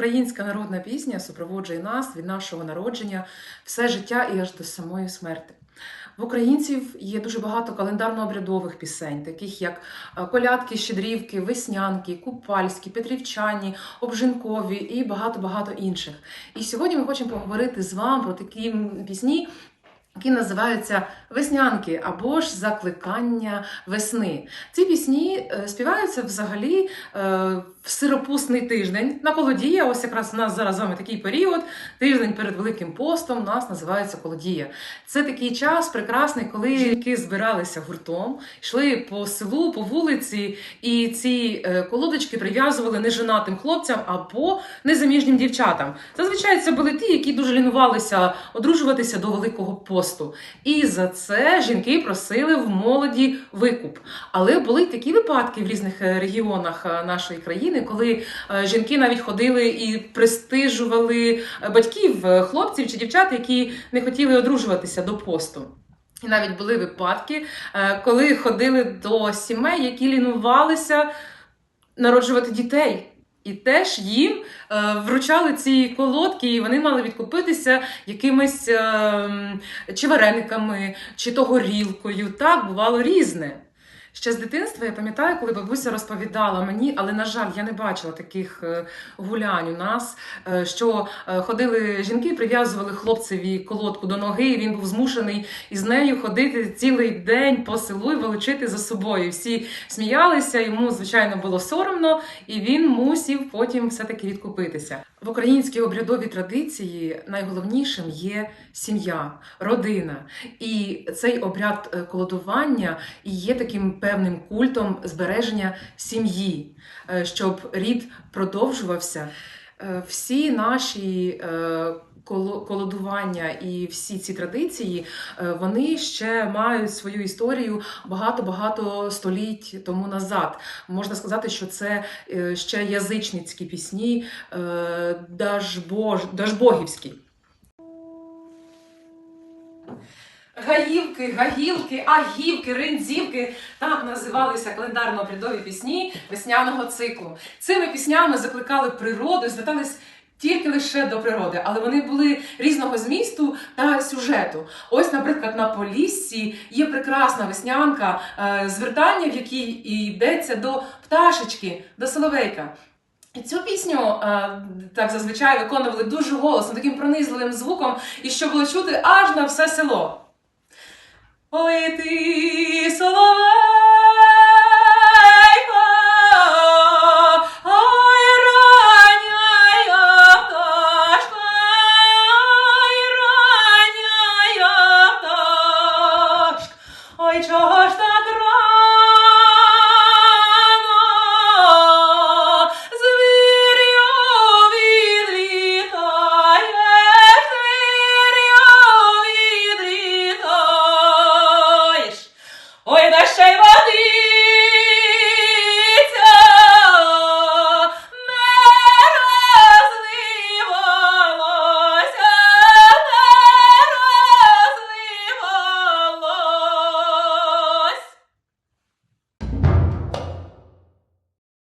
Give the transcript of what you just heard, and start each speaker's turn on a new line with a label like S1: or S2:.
S1: Українська народна пісня супроводжує нас від нашого народження все життя і аж до самої смерти. В українців є дуже багато календарно-обрядових пісень, таких як е, колядки, щедрівки, веснянки, купальські, петрівчані, обжинкові і багато-багато інших. І сьогодні ми хочемо поговорити з вами про такі пісні, які називаються веснянки або ж закликання весни. Ці пісні е, співаються взагалі е, в сиропусний тиждень на колодія. Ось якраз у нас зараз з вами такий період. Тиждень перед Великим постом у нас називається колодія. Це такий час прекрасний, коли жінки збиралися гуртом, йшли по селу, по вулиці, і ці е, колодочки прив'язували неженатим хлопцям або незаміжнім дівчатам. Зазвичай це були ті, які дуже лінувалися одружуватися до Великого посту. І за це жінки просили в молоді викуп. Але були такі випадки в різних е, регіонах е, нашої країни, коли е, жінки навіть ходили і престижували батьків хлопців чи дівчат, які не хотіли одружуватися до посту. І навіть були випадки, коли ходили до сімей, які лінувалися народжувати дітей. І теж їм е, вручали ці колодки, і вони мали відкупитися якимись е, чи варениками, чи то горілкою. Так, бувало різне. Ще з дитинства я пам'ятаю, коли бабуся розповідала мені, але на жаль, я не бачила таких е, гулянь у нас, е, що е, ходили жінки, прив'язували хлопцеві колодку до ноги, і він був змушений із нею ходити цілий день по селу і волочити за собою. Всі сміялися, йому звичайно було соромно, і він мусів потім все-таки відкупитися. В українській обрядовій традиції найголовнішим є сім'я, родина. І цей обряд е, колодування є таким певним культом збереження сім'ї, е, щоб рід продовжувався. Е, Всі наші е, колодування і всі ці традиції е, вони ще мають свою історію багато-багато століть тому назад. Можна сказати, що це ще язичницькі пісні, дажбогівські. Гаївки, гагілки, агівки, ринзівки так називалися календарно-обрядові пісні весняного циклу. Цими піснями закликали природу, звертались тільки лише до природи, але вони були різного змісту та сюжету. Ось, наприклад, на Поліссі є прекрасна веснянка, е, звертання, в якій йдеться до пташечки, до соловейка. І цю пісню е, так зазвичай виконували дуже голосно, таким пронизливим звуком, і що було чути аж на все село. Ой ти соловейко, ой раняя пташка, ой раняя пташка, ой чого ж та